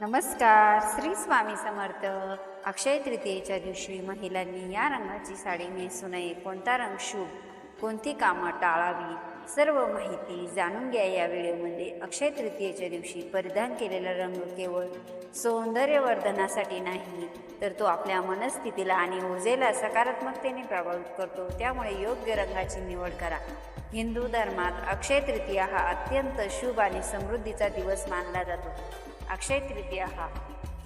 नमस्कार श्री स्वामी समर्थ. अक्षय तृतीयेच्या दिवशी महिलांनी या रंगाची साडी नेसू नये कोणता रंग शुभ कोणती कामं टाळावी सर्व माहिती जाणून घ्या या व्हिडिओमध्ये. अक्षय तृतीयेच्या दिवशी परिधान केलेला रंग केवळ सौंदर्यवर्धनासाठी नाही तर तो आपल्या मनस्थितीला आणि ऊर्जेला सकारात्मकतेने प्रभावित करतो. त्यामुळे योग्य रंगाची निवड करा. हिंदू धर्मात अक्षय तृतीया हा अत्यंत शुभ आणि समृद्धीचा दिवस मानला जातो. अक्षय तृतीया हा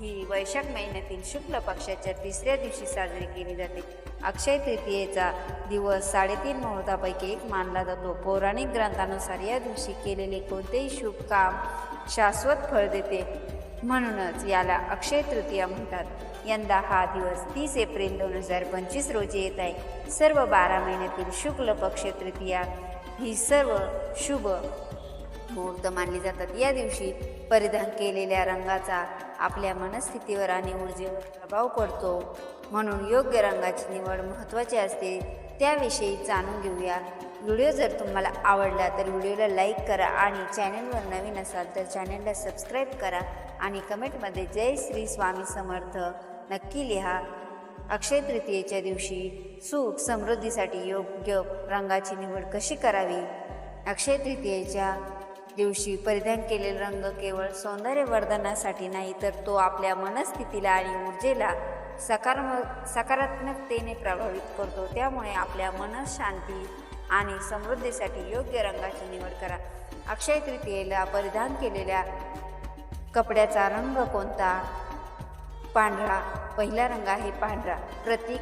ही वैशाख महिन्यातील शुक्ल पक्षाच्या तिसऱ्या दिवशी साजरी केली जाते. अक्षय तृतीयेचा दिवस साडेतीन मुहूर्तापैकी एक मानला जातो. पौराणिक ग्रंथानुसार या दिवशी केलेले कोणतेही शुभ काम शाश्वत फळ देते. म्हणूनच याला अक्षय तृतीया म्हणतात. यंदा हा दिवस तीस एप्रिल दोन हजार पंचवीस रोजी येत आहे. सर्व बारा महिन्यातील शुक्ल पक्ष तृतीया ही सर्व शुभ मुहूर्त मानली जातात. या दिवशी परिधान केलेल्या रंगाचा आपल्या मनस्थितीवर आणि ऊर्जेवर प्रभाव पडतो. म्हणून योग्य रंगाची निवड महत्त्वाची असते. त्याविषयी जाणून घेऊया. व्हिडिओ जर तुम्हाला आवडला तर व्हिडिओला लाईक करा आणि चॅनलवर नवीन असाल तर चॅनलला सबस्क्राईब करा आणि कमेंटमध्ये जय श्री स्वामी समर्थ नक्की लिहा. अक्षय तृतीयेच्या दिवशी सुख समृद्धीसाठी योग्य रंगाची निवड कशी करावी? अक्षय तृतीयेच्या दिवशी परिधान केलेला रंग केवळ सौंदर्यवर्धनासाठी नाही तर तो आपल्या मनस्थितीला आणि ऊर्जेला सकारात्मक सकारात्मकतेने प्रभावित करतो. त्यामुळे आपल्या मनशांती आणि समृद्धीसाठी योग्य रंगाची निवड करा. अक्षय तृतीयेला परिधान केलेल्या कपड्याचा रंग कोणता? पांढरा. पहिला रंग आहे पांढरा. प्रतीक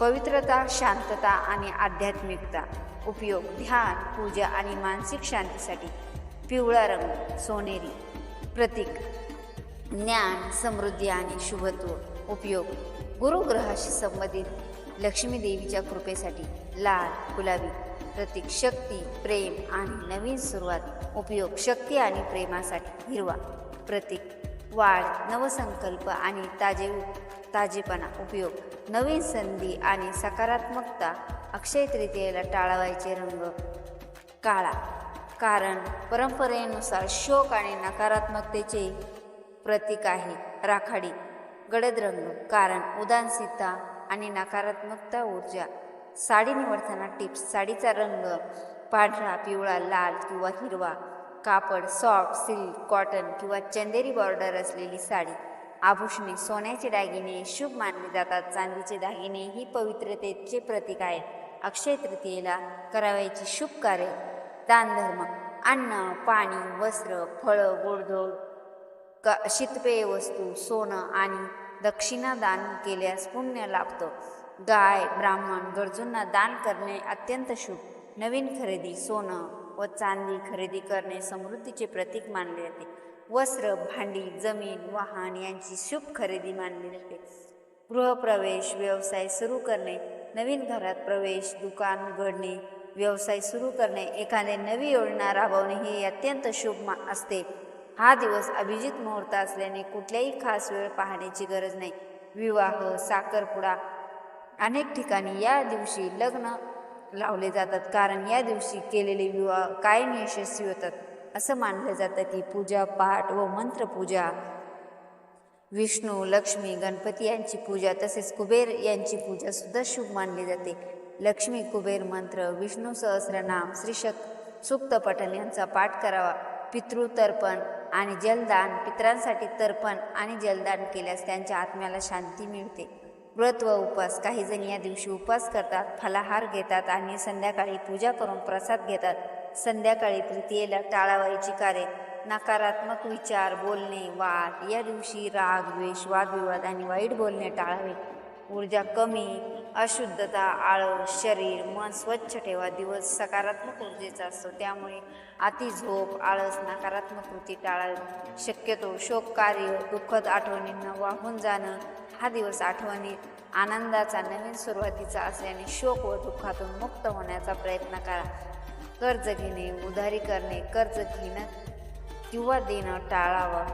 पवित्रता शांतता आणि आध्यात्मिकता. उपयोग ध्यान पूजा आणि मानसिक शांतीसाठी. पिवळा रंग सोनेरी. प्रतीक ज्ञान समृद्धी आणि शुभत्व उपयोग. गुरुग्रहाशी संबंधित लक्ष्मी देवीच्या कृपेसाठी लाल गुलाबी. प्रतीक शक्ती प्रेम आणि नवीन सुरुवात. उपयोग शक्ती आणि प्रेमासाठी हिरवा. प्रतीक वाढ नवसंकल्प आणि ताजे ताजेपणा. उपयोग नवीन संधी आणि सकारात्मकता अक्षय तृतीयेला टाळावायचे रंग काळा. कारण परंपरेनुसार शोक आणि नकारात्मकतेचे प्रतीक आहे. राखाडी गडद रंग कारण उदासीनता आणि नकारात्मकता ऊर्जा. साडी निवडताना टिप्स साडीचा रंग पांढरा पिवळा लाल किंवा हिरवा. कापड सॉफ्ट सिल्क कॉटन किंवा चंदेरी बॉर्डर असलेली साडी. आभूषणे सोन्याचे दागिने शुभ मानले जातात. चांदीचे दागिने ही पवित्रतेचे प्रतीक आहेत. अक्षय तृतीयेला करावयाची शुभ कार्य दानधर्म अन्न पाणी वस्त्र फळं गोडधोड क शीतपेय वस्तू सोनं आणि दक्षिणा दान केल्यास पुण्य लाभतं. गाय ब्राह्मण गरजूंना दान करणे अत्यंत शुभ. नवीन खरेदी सोनं व चांदी खरेदी करणे समृद्धीचे प्रतीक मानले जाते. वस्त्र भांडी जमीन वाहन यांची शुभ खरेदी मानली जाते. गृहप्रवेश व्यवसाय सुरू करणे नवीन घरात प्रवेश दुकान उघडणे व्यवसाय सुरू करणे एखादे नवी योजना राबवणे हे अत्यंत शुभ मा असते. हा दिवस अभिजित मुहूर्त असल्याने कुठल्याही खास वेळ पाहण्याची गरज नाही. विवाह साखरपुडा अनेक ठिकाणी या दिवशी लग्न लावले जातात. कारण या दिवशी केलेले विवाह कायम यशस्वी होतात असं मानलं जातं की पूजा पाठ व मंत्रपूजा विष्णू लक्ष्मी गणपती यांची पूजा तसेच कुबेर यांची पूजा सुद्धा शुभ मानली जाते. लक्ष्मी कुबेर मंत्र विष्णू सहस्रनाम श्रीशक सुक्त पठन यांचा पाठ करावा. पितृतर्पण आणि जलदान पितरांसाठी तर्पण आणि जलदान केल्यास त्यांच्या आत्म्याला शांती मिळते. व्रत व उपवास काही जण या दिवशी उपवास करतात फलाहार घेतात आणि संध्याकाळी पूजा करून प्रसाद घेतात. संध्याकाळी तृतीयेला टाळावायची कार्य नकारात्मक विचार बोलणे वाद. या दिवशी राग द्वेष वादविवाद आणि वाईट बोलणे टाळावे. ऊर्जा कमी अशुद्धता आळस शरीर मन स्वच्छ ठेवा. दिवस सकारात्मक ऊर्जेचा असतो. त्यामुळे अति झोप आळस नकारात्मक कृती टाळा शक्यतो. शोक कार्य दुःखद आठवणींना वाहून जाणं हा दिवस आठवणीत आनंदाचा नवीन सुरुवातीचा असल्याने शोक व दुःखातून मुक्त होण्याचा प्रयत्न करा. कर्ज घेणे उधारी करणे कर्ज घेणं किंवा देणं टाळावं.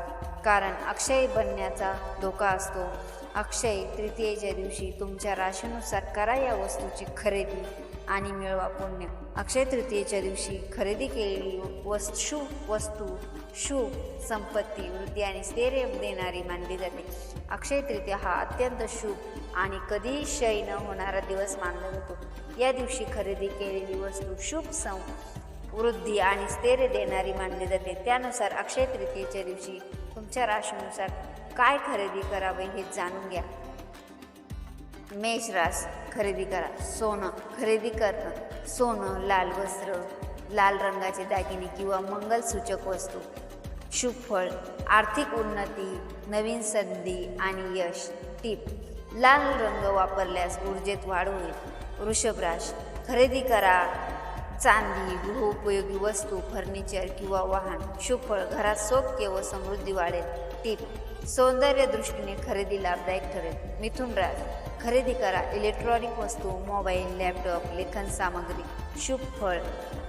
कारण अक्षय बनण्याचा धोका असतो. अक्षय तृतीयेच्या दिवशी तुमच्या राशीनुसार करा या वस्तूची खरेदी आणि मिळवा पुण्य. अक्षय तृतीयेच्या दिवशी खरेदी केलेली वस्तू शुभ वस्तू शुभ संपत्ती वृद्धी आणि स्थैर्य देणारी मानली जाते. अक्षय तृतीया हा अत्यंत शुभ आणि कधीही क्षय न होणारा दिवस मानला जातो. या दिवशी खरेदी केलेली वस्तू शुभ सं वृद्धी आणि स्थैर्य देणारी मानली जाते. त्यानुसार अक्षय तृतीयेच्या दिवशी तुमच्या राशीनुसार काय खरेदी करावे हे जाणून घ्या. मेष रास खरेदी करा. सोनं खरेदी करणं सोनं लाल वस्त्र लाल रंगाचे दागिने किंवा मंगलसूचक वस्तू. शुभ फळ आर्थिक उन्नती नवीन संधी आणि यश. टीप लाल रंग वापरल्यास ऊर्जेत वाढ होईल. वृषभराश खरेदी करा. चांदी गृहोपयोगी वस्तू फर्निचर किंवा वाहन. शुभ फळ घरात सौख्य व समृद्धी वाढेल. टीप सौंदर्य दृष्टीने खरेदी लाभदायक ठरेल. मिथुन राज खरेदी करा इलेक्ट्रॉनिक वस्तू मोबाईल लॅपटॉप लेखन सामग्री शुभ फळ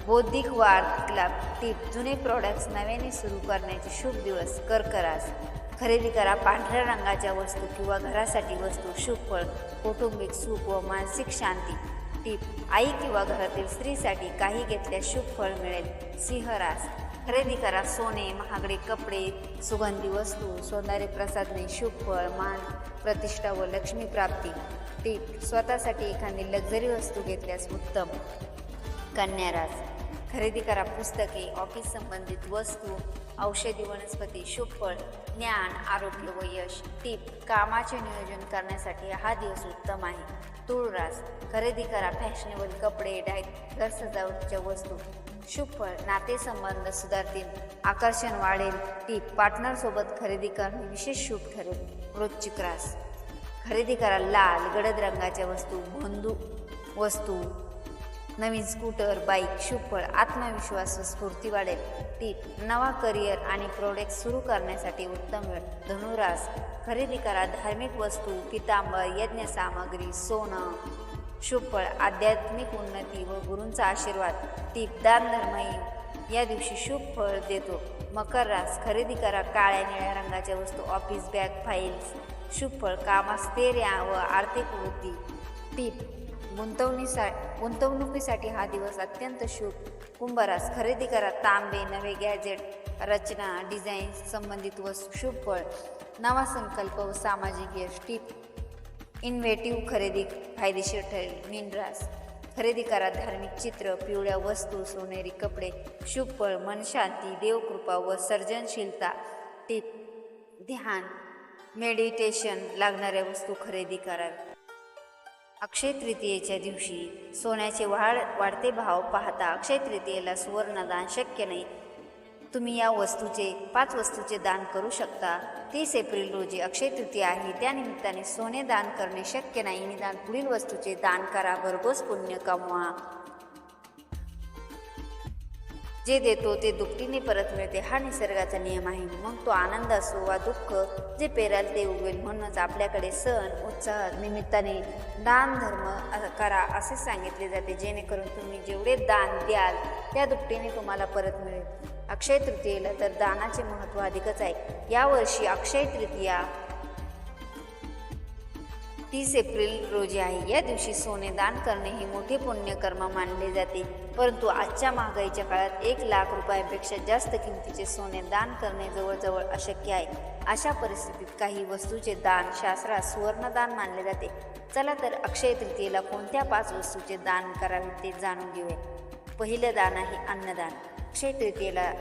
बौद्धिक वाढ लाभ टीप जुने प्रॉडक्ट्स नव्याने सुरू करण्याचे शुभ दिवस कर्करास खरेदी करा पांढऱ्या रंगाच्या वस्तू किंवा घरासाठी वस्तू शुभ फळ कौटुंबिक सुख व मानसिक शांती. टीप आई किंवा घरातील स्त्रीसाठी काही घेतल्यास शुभ फळ मिळेल. सिंहरास खरेदी करा सोने महागडे कपडे सुगंधी वस्तू सौंदर्य प्रसाधने शुभफळ मान प्रतिष्ठा व लक्ष्मी प्राप्ती. टीप स्वतःसाठी एखादी लक्झरी वस्तू घेतल्यास उत्तम. कन्याराज खरेदी करा पुस्तके ऑफिस संबंधित वस्तू औषधी वनस्पती शुभफळ ज्ञान आरोग्य व यश. टीप कामाचे नियोजन करण्यासाठी हा दिवस उत्तम आहे. तुळरास खरेदी करा फॅशनेबल कपडे डाय घर सजावटीच्या वस्तू. शुभफळ नातेसंबंध सुधारतील आकर्षण वाढेल. टीप पार्टनरसोबत खरेदी करणे विशेष शुभ ठरेल. रोजची रास खरेदी करा लाल गडद रंगाच्या वस्तू बंधू वस्तू. नवीन स्कूटर बाईक शुभफळ आत्मविश्वास व स्फूर्ती वाढेल. टीप नवा करिअर आणि प्रोडक्ट सुरू करण्यासाठी उत्तम वेळ. धनुरास. खरेदी करा धार्मिक वस्तू पितांबर यज्ञ सामग्री सोनं शुभफळ आध्यात्मिक उन्नती व गुरूंचा आशीर्वाद टीप दान धर्मही या दिवशी शुभ फळ देतो. मकर रास खरेदी करा काळ्या निळ्या रंगाच्या वस्तू ऑफिस बॅग फाईल्स शुभ फळ कामास स्थैर्य व आर्थिक वृद्धी. टीप गुंतवणीसा गुंतवणुकीसाठी हा दिवस अत्यंत शुभ. कुंभरास खरेदी करा तांबे नवे गॅजेट रचना डिझाईन संबंधित वस्तू शुभ फळ नवा संकल्प व सामाजिक यश. टीप इन्व्हेटिव्ह खरेदी फायदेशीर ठरेल. मिनरास खरेदी करा धार्मिक चित्र पिवळ्या वस्तू सोनेरी कपडे शुभफळ मनशांती देवकृपा व सर्जनशीलता टीप ध्यान मेडिटेशन लागणाऱ्या वस्तू खरेदी कराव्या अक्षय तृतीयेच्या दिवशी सोन्याचे वाढ वाढते भाव पाहता अक्षय तृतीयेला सुवर्णदान शक्य नाही. तुम्ही या वस्तूचे पाच वस्तूचे दान करू शकता. तीस एप्रिल रोजी अक्षय तृतीया आहे. त्या निमित्ताने सोने दान करणे शक्य नाही. निदान पुढील वस्तूचे दान करा. भरघोस पुण्य कमवा. जे देतो ते दुपटीने परत मिळते. हा निसर्गाचा नियम आहे. मग तो आनंद असो वा दुःख जे पेराल ते उगवेल. म्हणूनच आपल्याकडे सण उत्साह निमित्ताने दान धर्म करा असे सांगितले जाते. जेणेकरून तुम्ही जेवढे दान द्याल त्या दुपटीने तुम्हाला परत मिळेल. अक्षय तृतीयेला तर दानाचे महत्त्व अधिकच आहे. यावर्षी अक्षय तृतीया तीस एप्रिल रोजी आहे. या दिवशी सोने दान करणे हे मोठे पुण्यकर्म मानले जाते. परंतु आजच्या महागाईच्या काळात एक लाख रुपयांपेक्षा जास्त किमतीचे सोने दान करणे जवळजवळ अशक्य आहे. अशा परिस्थितीत काही वस्तूचे दान शास्त्रात सुवर्णदान मानले जाते. चला तर अक्षय तृतीयेला कोणत्या पाच वस्तूचे दान करावे ते जाणून घेऊया. पहिलं दान आहे अन्नदान. अक्षय तृतीयेला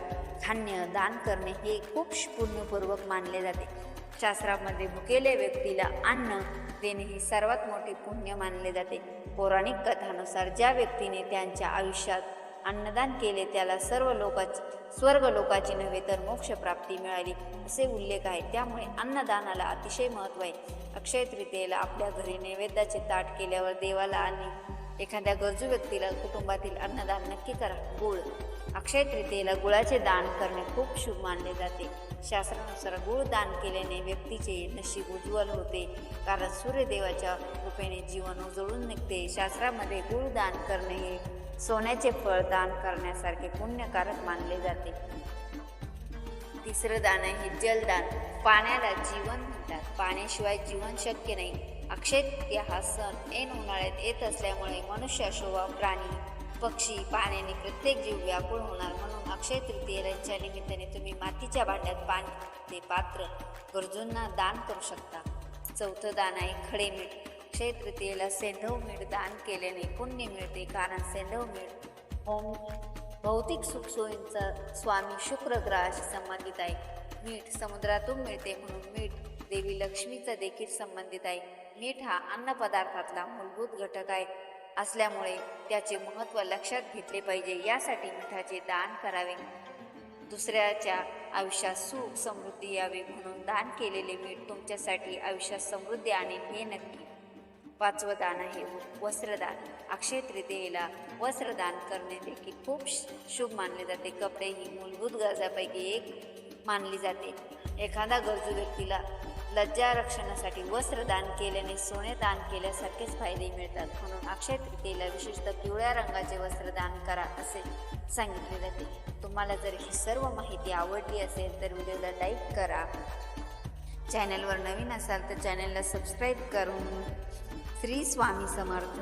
धान्य दान करणे हे खूप पुण्यपूर्वक मानले जाते. शास्त्रामध्ये भुकेल्या व्यक्तीला अन्न देणे हे सर्वात मोठे पुण्य मानले जाते. पौराणिक कथानुसार ज्या व्यक्तीने त्यांच्या आयुष्यात अन्नदान केले त्याला सर्व लोकाची स्वर्ग लोकाची नव्हे तर मोक्षप्राप्ती मिळाली असे उल्लेख आहे. त्यामुळे अन्नदानाला अतिशय महत्त्व आहे. अक्षय तृतीयेला आपल्या घरी नैवेद्याचे ताट केल्यावर देवाला आणि एखाद्या गरजू व्यक्तीला कुटुंबातील अन्नदान नक्की करा. गुळ अक्षय तृतीयेला गुळाचे दान करणे खूप शुभ मानले जाते. शास्त्रानुसार गुळ दान केल्याने व्यक्तीचे नशीब उज्ज्वल होते. कारण सूर्यदेवाच्या कृपेने जीवन उजळून निघते. शास्त्रामध्ये गुळ दान करणे हे सोन्याचे फळ दान करण्यासारखे पुण्यकारक मानले जाते. तिसरं दान आहे जलदान पाण्याला जीवन म्हणतात. पाण्याशिवाय जीवन शक्य नाही. अक्षय हा सण ऐन उन्हाळ्यात येत असल्यामुळे मनुष्य शोभा प्राणी पक्षी पाण्याने प्रत्येक जीव व्याकुळ होणार म्हणून अक्षय तृतीयेच्या निमित्ताने तुम्ही मातीच्या भांड्यात पाणी पात्र गरजूंना दान करू शकता. चौथं दान आहे खडे मीठ. अक्षय तृतीयेला सेंधव मीठ दान केल्याने पुण्य मिळते कारण सेंधव मीठ होम भौतिक सुखसोयींचा स्वामी शुक्र ग्रहाशी संबंधित आहे. मीठ समुद्रातून मिळते म्हणून मीठ देवी लक्ष्मीचा देखील संबंधित आहे. मीठ हा अन्नपदार्थातला मूलभूत घटक आहे. असल्यामुळे त्याचे महत्त्व लक्षात घेतले पाहिजे. यासाठी मिठाचे दान करावे. दुसऱ्याच्या आयुष्यात सुख समृद्धी यावी म्हणून दान केलेले मीठ तुमच्यासाठी आयुष्यात समृद्धी आणेल हे नक्की. पाचवं दान आहे वस्त्रदान. अक्षय तृतीयेला वस्त्रदान करणे देखील खूप श- शुभ मानले जाते. कपडे ही मूलभूत गरजापैकी एक मानली जाते. एखादा गरजू व्यक्तीला लज्जा रक्षणासाठी वस्त्रदान केल्याने सोने दान केल्यासारखेच फायदे मिळतात म्हणून अक्षय तृतीयेला विशेषतः पिवळ्या रंगाचे वस्त्र दान करा असे सांगितले जाते. तुम्हाला जर ही सर्व माहिती आवडली असेल तर व्हिडिओला लाईक करा. चॅनलवर नवीन असाल तर चॅनलला सबस्क्राईब करून श्री स्वामी समर्थ.